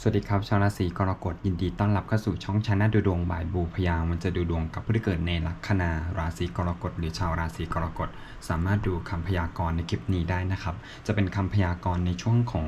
สวัสดีครับ ชาวราศีกรกฎยินดีต้อนรับเข้าสู่ช่องชนะดูดวงบ่ายบูพยามันจะดูดวงกับผู้ที่เกิดในลัคนาราศีกรกฎหรือชาวราศีกรกฎสามารถดูคำพยากรณ์ในคลิปนี้ได้นะครับ จะเป็นคำพยากรณ์ในช่วงของ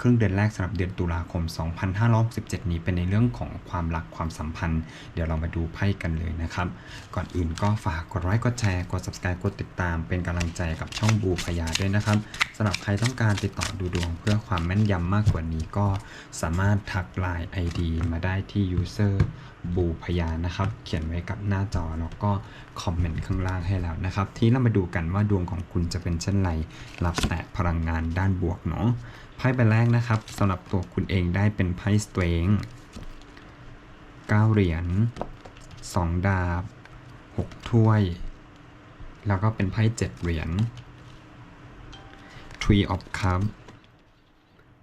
ครึ่งเดือนแรกสำหรับเดือนตุลาคม 2567 นี้เป็นในเรื่องของความรักความสัมพันธ์ เดี๋ยวเรามาดูไพ่กันเลยนะครับ ก่อนอื่นก็ฝากกดไลค์กดแชร์กด subscribe กดติดตาม เป็นกำลังใจกับช่องบูพยาด้วยนะครับสำหรับใครต้องการติดต่อดูดวงเพื่อความแม่นยำมากกว่านี้ก็สามารถทักไลน์ ID มาได้ที่ user บูพยานนะครับ เขียนไว้กับหน้าจอแล้วก็คอมเมนต์ข้างล่างให้แล้วนะครับ ทีนี้เรามาดูกันว่าดวงของคุณจะเป็นเช่นไรรับแต่พลังงานด้านบวกเนาะไพ่ใบแรกนะครับสำหรับตัวคุณเองได้เป็นไพ่สเตรงเก้าเหรียญสองดาบหกถ้วย แล้วก็เป็นไพ่เจ็ดเหรียญ Tree of Cup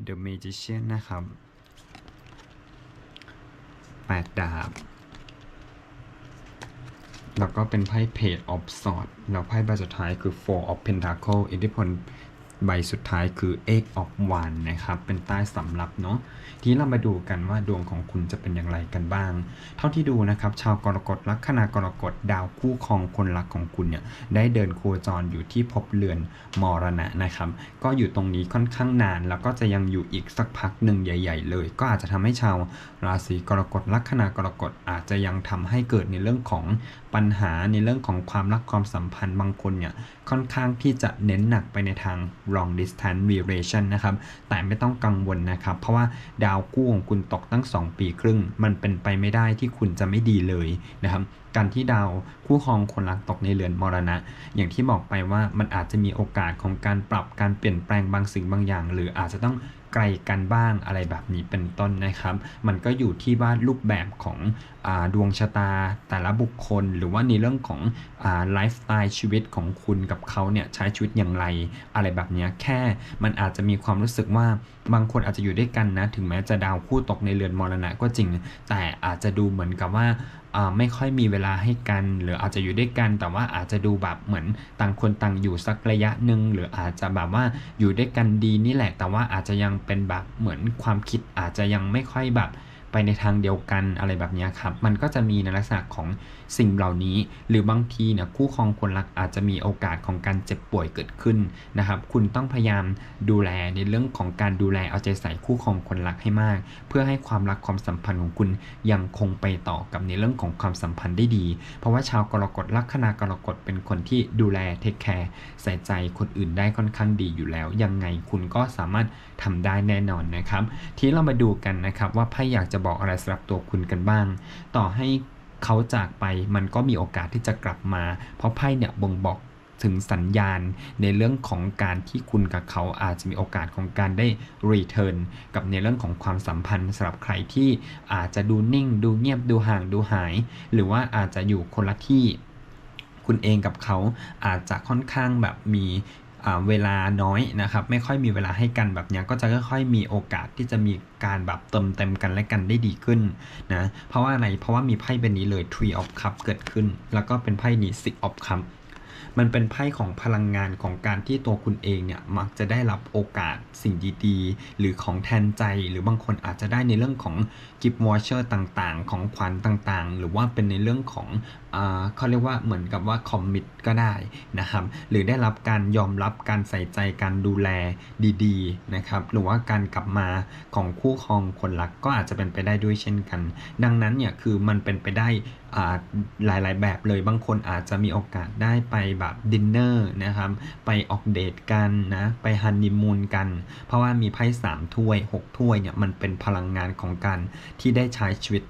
The Magician นะครับ แปดดาบ แล้วก็เป็นไพ่เพจออฟซอร์ดแล้วไพ่ใบสุดท้ายคือ Four of Pentacle อิทธิพล ใบสุดท้ายคือ Eight of Wands นะครับ เป็นใต้สำรับเนาะ ทีนี้เรามาดูกันว่าดวงของคุณจะเป็นอย่างไรกันบ้าง เท่าที่ดูนะครับ ชาวกรกฎลัคนากรกฎดาวคู่ครองคนรักของคุณเนี่ยได้เดินโคจรอยู่ที่ภพเรือนมรณะนะครับ ก็อยู่ตรงนี้ค่อนข้างนาน แล้วก็จะยังอยู่อีกสักพักหนึ่งใหญ่ ๆ เลย ก็อาจจะทำให้ชาวราศีกรกฎลัคนากรกฎอาจจะยังทำให้เกิดในเรื่องของ ปัญหาในเรื่องของความรักความสัมพันธ์บางคนเนี่ยค่อนข้างที่จะเน้นหนักไปในทาง long distance relation นะครับ แต่ไม่ต้องกังวลนะครับ เพราะว่าดาวคู่ของคุณตกตั้ง 2 ปีครึ่ง มันเป็นไปไม่ได้ที่คุณจะไม่ดีเลยนะครับการที่ดาวคู่ครองคนรักตกในเรือนมรณะ อย่างที่บอกไปว่ามันอาจจะมีโอกาสของการปรับการเปลี่ยนแปลงบางสิ่งบางอย่าง หรืออาจจะต้องไกลกันบ้างอะไรแบบนี้เป็นต้นนะครับ มันก็อยู่ที่ว่ารูปแบบของดวงชะตาแต่ละบุคคล หรือว่าในเรื่องของไลฟ์สไตล์ชีวิตของคุณกับเขาเนี่ยใช้ชีวิตอย่างไรอะไรแบบนี้แค่มันอาจจะมีความรู้สึกว่าบางคนอาจจะอยู่ด้วยกันนะ ถึงแม้จะดาวคู่ตกในเรือนมรณะก็จริง แต่อาจจะดูเหมือนกับว่าไม่ค่อยมีเวลาให้กัน หรืออาจจะอยู่ด้วยกัน แต่ว่าอาจจะดูแบบเหมือนต่างคนต่างอยู่สักระยะหนึ่งหรืออาจจะแบบว่าอยู่ด้วยกันดีนี่แหละ แต่ว่าอาจจะยังเป็นแบบเหมือนความคิดอาจจะยังไม่ค่อยแบบ ไปในทางเดียวกันอะไรแบบนี้ครับ มันก็จะมีในลักษณะของสิ่งเหล่านี้ หรือบางทีเนี่ยคู่ครองคนรักอาจจะมีโอกาสของการเจ็บป่วยเกิดขึ้นนะครับ คุณต้องพยายามดูแลในเรื่องของการดูแลเอาใจใส่คู่ครองคนรักให้มาก เพื่อให้ความรักความสัมพันธ์ของคุณยังคงไปต่อกับในเรื่องของความสัมพันธ์ได้ดี เพราะว่าชาวกรกฎลัคนากรกฎเป็นคนที่ดูแลเทคแคร์ใส่ใจคนอื่นได้ค่อนข้างดีอยู่แล้ว ยังไงคุณก็สามารถทำได้แน่นอนนะครับ ทีนี้เรามาดูกันนะครับว่าไพ่อยากจะบอกอะไรสำหรับตัวคุณกันบ้าง ต่อให้เขาจากไปมันก็มีโอกาสที่จะกลับมา เพราะไพ่เนี่ยบ่งบอกถึงสัญญาณในเรื่องของการที่คุณกับเขาอาจจะมีโอกาสของการได้ return กับในเรื่องของความสัมพันธ์สำหรับใครที่อาจจะดูนิ่ง ดูเงียบดูห่างดูหาย หรือว่าอาจจะอยู่คนละที่ คุณเองกับเขาอาจจะค่อนข้างแบบมี เวลาน้อยนะครับ ไม่ค่อยมีเวลาให้กันแบบนี้ก็จะค่อยๆมีโอกาสที่จะมีการแบบเติมเต็มกันและกันได้ดีขึ้นนะเพราะว่าอะไรเพราะว่ามีไพ่ใบนี้เลย Tree of Cup เกิดขึ้น แล้วก็เป็นไพ่นี้ Six of Cup มันเป็นไพ่ของพลังงานของการที่ตัวคุณเองเนี่ยมักจะได้รับโอกาสสิ่งดีๆ หรือของแทนใจหรือบางคนอาจจะได้ในเรื่องของกิฟต์วอชเชอร์ต่างๆ ของขวัญต่างๆ หรือว่าเป็นในเรื่องของอ่าเขาเรียกว่าเหมือนกับว่าคอมมิตก็ได้นะครับหรือได้รับการยอมรับการใส่ใจการดูแลดีๆนะครับหรือว่าการกลับมาของคู่ครองคนรักก็อาจจะเป็นไปได้ด้วยเช่นกัน ดังนั้นเนี่ยคือมันเป็นไปได้อ่าหลายๆแบบเลยบางคนอาจจะมีโอกาสได้ไปแบบดินเนอร์นะครับ ไปออกเดทกันนะ ไปฮันนีมูนกัน เพราะว่ามีไพ่สามถ้วย6ถ้วยเนี่ยมันเป็นพลังงานของการที่ได้ใช้ชีวิต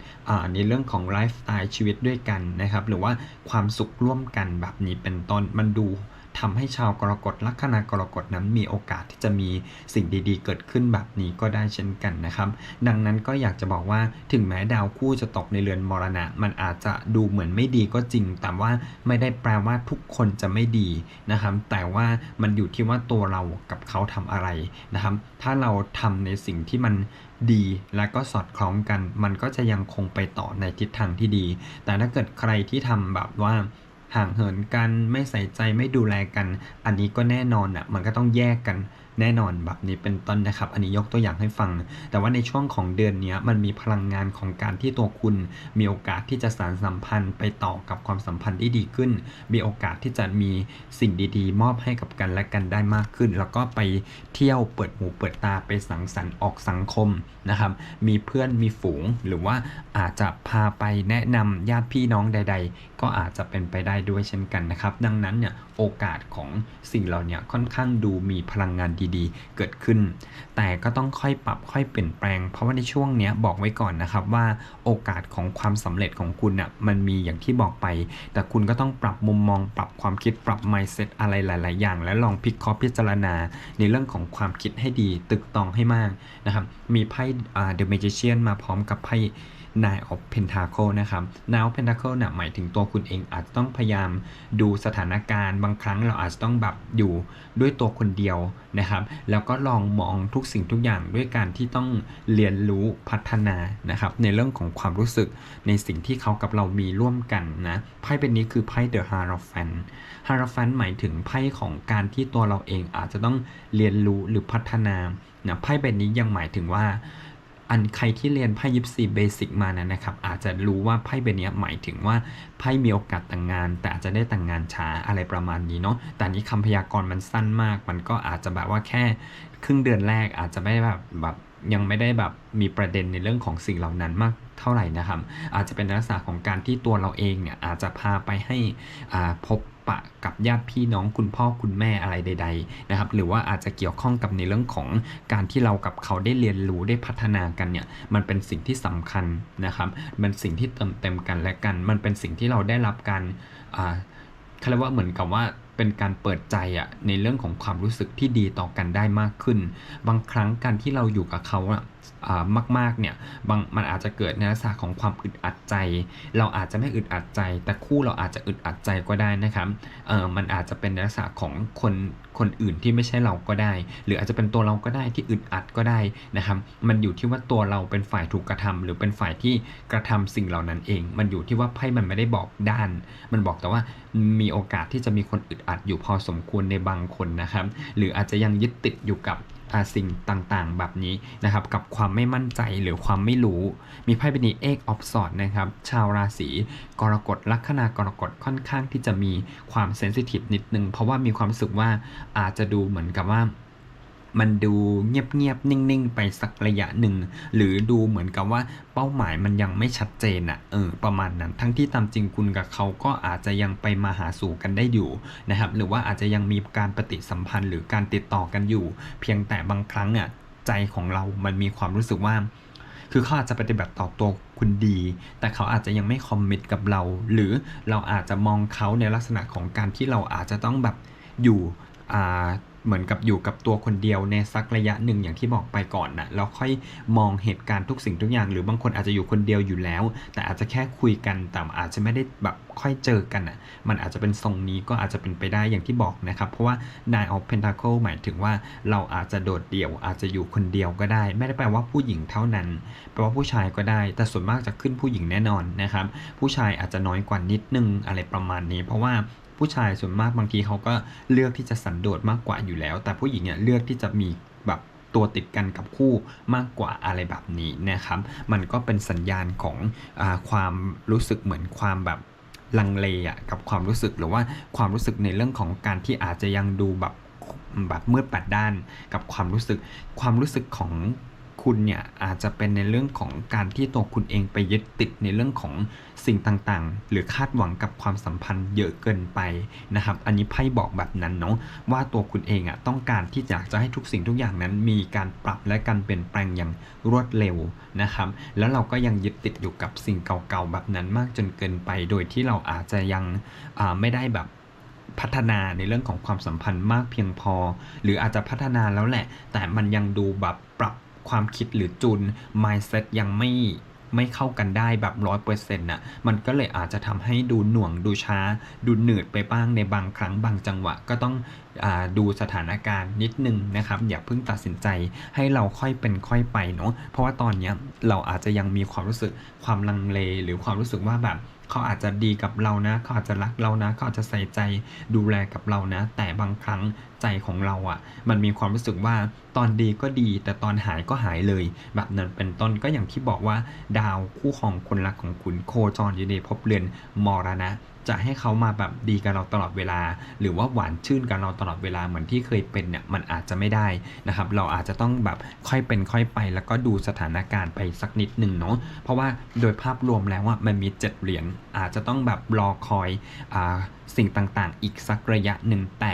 ในเรื่องของไลฟ์สไตล์ชีวิตด้วยกันนะครับ หรือว่าความสุขร่วมกันแบบนี้เป็นต้นมันดู ทำให้ชาวกรกฎลัคนากรกฎนั้นมีโอกาสที่จะมีสิ่งดีๆ เกิดขึ้นแบบนี้ก็ได้เช่นกันนะครับ ดังนั้นก็อยากจะบอกว่าถึงแม้ดาวคู่จะตกในเรือนมรณะ มันอาจจะดูเหมือนไม่ดีก็จริง แต่ว่าไม่ได้แปลว่าทุกคนจะไม่ดีนะครับ แต่ว่ามันอยู่ที่ว่าตัวเรากับเขาทำอะไรนะครับ ถ้าเราทำในสิ่งที่มันดีและก็สอดคล้องกัน มันก็จะยังคงไปต่อในทิศทางที่ดี แต่ถ้าเกิดใครที่ทำแบบว่า ห่างเหินกันไม่ใส่ใจไม่ดูแลกัน อันนี้ก็แน่นอนอะมันก็ต้องแยกกันแน่นอนแบบนี้เป็นต้นนะครับ อันนี้ยกตัวอย่างให้ฟัง แต่ว่าในช่วงของเดือนนี้มันมีพลังงานของการที่ตัวคุณ มีโอกาสที่จะสานสัมพันธ์ไปต่อกับความสัมพันธ์ที่ดีขึ้น มีโอกาสที่จะมีสิ่งดีๆ มอบให้กับกันและกันได้มากขึ้น แล้วก็ไปเที่ยวเปิดหูเปิดตาไปสังสรรค์ออกสังคมนะครับ มีเพื่อนมีฝูงหรือว่าอาจจะพาไปแนะนำญาติพี่น้องใด ๆ ก็อาจจะเป็นไปได้ด้วยเช่นกันนะครับ ดังนั้นเนี่ยโอกาสของสิ่งเหล่านี้ค่อนข้างดูมีพลังงานดีๆ เกิดขึ้น แต่ก็ต้องค่อยปรับค่อยเปลี่ยนแปลง เพราะว่าในช่วงเนี้ยบอกไว้ก่อนนะครับว่าโอกาสของความสำเร็จของคุณน่ะมันมีอย่างที่บอกไป แต่คุณก็ต้องปรับมุมมอง ปรับความคิดปรับ mindset อะไรหลาย ๆ อย่าง และลองพิเคราะห์พิจารณา ในเรื่องของความคิดให้ดีตึกตองให้มากนะครับมีไพ่อ่า The Magician มาพร้อมกับไพ่ Nine of Pentacle นะครับ Nine of Pentacle เนี่ยหมายถึงตัวคุณเองอาจจะต้องพยายามดูสถานการณ์ บางครั้งเราอาจจะต้องแบบอยู่ด้วยตัวคนเดียวนะครับ แล้วก็ลองมองทุกสิ่งทุกอย่างด้วยการที่ต้องเรียนรู้พัฒนานะครับ ในเรื่องของความรู้สึกในสิ่งที่เขากับเรามีร่วมกันนะไพ่เป็นนี้คือไพ่ The Hierophant Hierophant หมายถึงไพ่ของการที่ตัวเราเองอาจจะต้องเรียนรู้หรือพัฒนานะไพ่ใบนี้ยังหมายถึงว่า อันใครที่เรียนไพ่ยิปซีเบสิกมานะนะครับ อาจจะรู้ว่าไพ่ใบเนี้ยหมายถึงว่าไพ่มีโอกาสแต่งงาน แต่อาจจะได้แต่งงานช้าอะไรประมาณนี้เนาะแต่นี้คำพยากรณ์มันสั้นมาก มันก็อาจจะแบบว่าแค่ครึ่งเดือนแรกอาจจะไม่แบบแบบยังไม่ได้แบบมีประเด็นในเรื่องของสิ่งเหล่านั้นมากเท่าไหร่นะครับ อาจจะเป็นลักษณะของการที่ตัวเราเองเนี่ยอาจจะพาไปให้อาพบ ปะกับญาติพี่น้องคุณพ่อคุณแม่อะไรใด ๆ นะครับ หรือว่าอาจจะเกี่ยวข้องกับในเรื่องของการที่เรากับเขาได้เรียนรู้ได้พัฒนากันเนี่ยมันเป็นสิ่งที่สำคัญนะครับ มันสิ่งที่เติมเต็มกันและกัน มันเป็นสิ่งที่เราได้รับการอ่าเขาเรียกว่าเหมือนกับว่าเป็นการเปิดใจอะในเรื่องของความรู้สึกที่ดีต่อกันได้มากขึ้น บางครั้งการที่เราอยู่กับเขาอะอ่ามากๆเนี่ยบางมันอาจจะเกิดในลักษณะของความอึดอัดใจ เราอาจจะไม่อึดอัดใจ แต่คู่เราอาจจะอึดอัดใจก็ได้นะครับเออมันอาจจะเป็นในลักษณะของคนคนอื่นที่ไม่ใช่เราก็ได้ หรืออาจจะเป็นตัวเราก็ได้ที่อึดอัดก็ได้นะครับ มันอยู่ที่ว่าตัวเราเป็นฝ่ายถูกกระทำหรือเป็นฝ่ายที่กระทำสิ่งเหล่านั้นเอง มันอยู่ที่ว่าไพ่มันไม่ได้บอกด้าน มันบอกแต่ว่ามีโอกาสที่จะมีคนอึดอัดอยู่พอสมควรในบางคนนะครับ หรืออาจจะยังยึดติดอยู่กับ สิ่งต่างๆ แบบนี้นะครับ กับความไม่มั่นใจหรือความไม่รู้ มีไพ่เป็นนี้เอกออฟสอดนะครับ ชาวราศีกรกฎลัคนากรกฎค่อนข้างที่จะมีความเซนซิทีฟนิดนึง เพราะว่ามีความรู้สึกว่าอาจจะดูเหมือนกับว่า มันดูเงียบๆนิ่งๆ ไปสักระยะหนึ่ง หรือดูเหมือนกับว่าเป้าหมายมันยังไม่ชัดเจนอะเออประมาณนั้น ทั้งที่ตามจริงคุณกับเขาก็อาจจะยังไปมาหาสู่กันได้อยู่นะครับหรือว่าอาจจะยังมีการปฏิสัมพันธ์ หรือการติดต่อกันอยู่ เพียงแต่บางครั้งอะใจของเรามันมีความรู้สึกว่าคือเขาอาจจะปฏิบัติต่อตัวคุณดี แต่เขาอาจจะยังไม่คอมมิตกับเรา หรือเราอาจจะมองเขาในลักษณะของการที่เราอาจจะต้องแบบอยู่อ่า เหมือนกับอยู่กับตัวคนเดียวในสักระยะหนึ่งอย่างที่บอกไปก่อนนะแล้วค่อยมองเหตุการณ์ทุกสิ่งทุกอย่าง หรือบางคนอาจจะอยู่คนเดียวอยู่แล้ว แต่อาจจะแค่คุยกันแต่อาจจะไม่ได้แบบค่อยเจอกันอะมันอาจจะเป็นทรงนี้ก็อาจจะเป็นไปได้อย่างที่บอกนะครับ เพราะว่า Nine of Pentacle หมายถึงว่าเราอาจจะโดดเดี่ยว อาจจะอยู่คนเดียวก็ได้ ไม่ได้แปลว่าผู้หญิงเท่านั้นแปลว่าผู้ชายก็ได้ แต่ส่วนมากจะขึ้นผู้หญิงแน่นอนนะครับ ผู้ชายอาจจะน้อยกว่านิดนึงอะไรประมาณนี้ เพราะว่า ผู้ชายส่วนมากบางทีเขาก็เลือกที่จะสันโดษมากกว่าอยู่แล้ว แต่ผู้หญิงเนี่ยเลือกที่จะมีแบบตัวติดกันกับคู่มากกว่าอะไรแบบนี้นะครับ มันก็เป็นสัญญาณของอความรู้สึกเหมือนความแบบลังเลอะกับความรู้สึกหรือว่าความรู้สึกในเรื่องของการที่อาจจะยังดูแบบแบบมืดแปดด้านกับความรู้สึกความรู้สึกของ คุณเนี่ยอาจจะเป็นในเรื่องของการที่ตัวคุณเองไปยึดติดในเรื่องของสิ่งต่างๆ หรือคาดหวังกับความสัมพันธ์เยอะเกินไปนะครับ อันนี้ไพ่บอกแบบนั้นเนาะว่าตัวคุณเองอะต้องการที่อยากจะให้ทุกสิ่งทุกอย่างนั้นมีการปรับและการเปลี่ยนแปลงอย่างรวดเร็วนะครับ แล้วเราก็ยังยึดติดอยู่กับสิ่งเก่าๆแบบนั้นมากจนเกินไป โดยที่เราอาจจะยังไม่ได้แบบพัฒนาในเรื่องของความสัมพันธ์มากเพียงพอ หรืออาจจะพัฒนาแล้วแหละ แต่มันยังดูแบบปรับ ความคิดหรือจูน mindset ยังไม่ไม่เข้ากันได้แบบร้อยเปอร์เซ็นต์น่ะ มันก็เลยอาจจะทำให้ดูหน่วงดูช้า ดูหนืดไปบ้างในบางครั้งบางจังหวะก็ต้องอดูสถานการณ์นิดนึงนะครับ อย่าเพิ่งตัดสินใจให้เราค่อยเป็นค่อยไปเนาะ เพราะว่าตอนเนี้ยเราอาจจะยังมีความรู้สึกความลังเลหรือความรู้สึกว่าแบบ เขาอาจจะดีกับเรานะ เขาอาจจะรักเรานะ เขาอาจจะใส่ใจดูแลกับเรานะ แต่บางครั้งใจของเราอะ่ะ มันมีความรู้สึกว่าตอนดีก็ดี แต่ตอนหายก็หายเลย แบบนั้นเป็นต้นก็อย่างที่บอกว่า ดาวคู่ของคนรักของคุณโคจรอยู่ในภพเรือนมรณะ จะให้เขามาแบบดีกับเราตลอดเวลา หรือว่าหวานชื่นกับเราตลอดเวลาเหมือนที่เคยเป็นเนี่ยมันอาจจะไม่ได้นะครับ เราอาจจะต้องแบบค่อยเป็นค่อยไป แล้วก็ดูสถานการณ์ไปสักนิดหนึ่งเนาะเพราะว่าโดยภาพรวมแล้วว่ามันมีเจ็ดเหรียญอาจจะต้องแบบรอคอยอาสิ่งต่างๆ อีกสักระยะหนึ่งแต่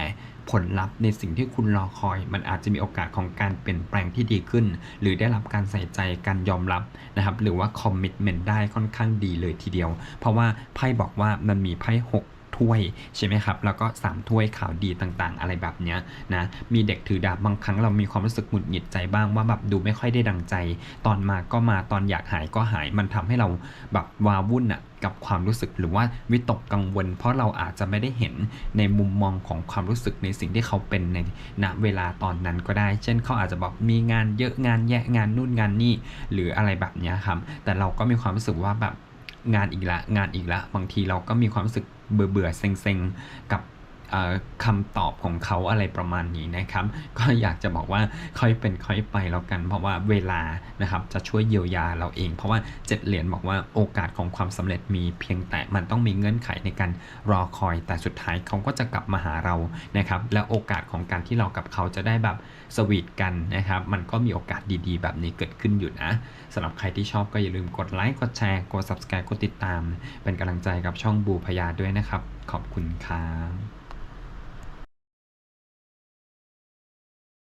ผลลัพธ์ในสิ่งที่คุณรอคอย มันอาจจะมีโอกาสของการเปลี่ยนแปลงที่ดีขึ้น หรือได้รับการใส่ใจการยอมรับนะครับหรือว่าคอมมิ t เมนต์ได้ค่อนข้างดีเลยทีเดียว เพราะว่าไพ่บอกว่ามันมีไพ่หกถ้วยใช่ไหมครับ แล้วก็ 3 ถ้วยข่าวดีต่างๆ อะไรแบบเนี้ยนะ มีเด็กถือดาบบางครั้งเรามีความรู้สึกหงุดหงิดใจบ้างว่าแบบดูไม่ค่อยได้ดังใจ ตอนมาก็มาตอนอยากหายก็หาย มันทำให้เราแบบวาวุ่นอะ กับความรู้สึกหรือว่าวิตกกังวล เพราะเราอาจจะไม่ได้เห็นในมุมมองของความรู้สึกในสิ่งที่เขาเป็นในณเวลาตอนนั้นก็ได้ เช่นเขาอาจจะบอกมีงานเยอะงานแยะงานนู่นงานนี่หรืออะไรแบบนี้ครับแต่เราก็มีความรู้สึกว่าแบบงานอีกละงานอีกละบางทีเราก็มีความรู้สึกเบื่อเบื่อๆเซ็งๆกับ คำตอบของเขาอะไรประมาณนี้นะครับ ก็อยากจะบอกว่าค่อยเป็นค่อยไปแล้วกัน เพราะว่าเวลานะครับจะช่วยเยียวยาเราเอง เพราะว่าเจ็ดเหรียญบอกว่าโอกาสของความสำเร็จมีเพียงแต่มันต้องมีเงื่อนไขในการรอคอย แต่สุดท้ายเขาก็จะกลับมาหาเรานะครับ และโอกาสของการที่เรากับเขาจะได้แบบสวีทกันนะครับ มันก็มีโอกาสดีๆ แบบนี้เกิดขึ้นอยู่นะสำหรับใครที่ชอบก็อย่าลืมกดไลค์กดแชร์กด subscribe กดติดตาม เป็นกำลังใจกับช่องบูพยาด้วยนะครับ ขอบคุณครับ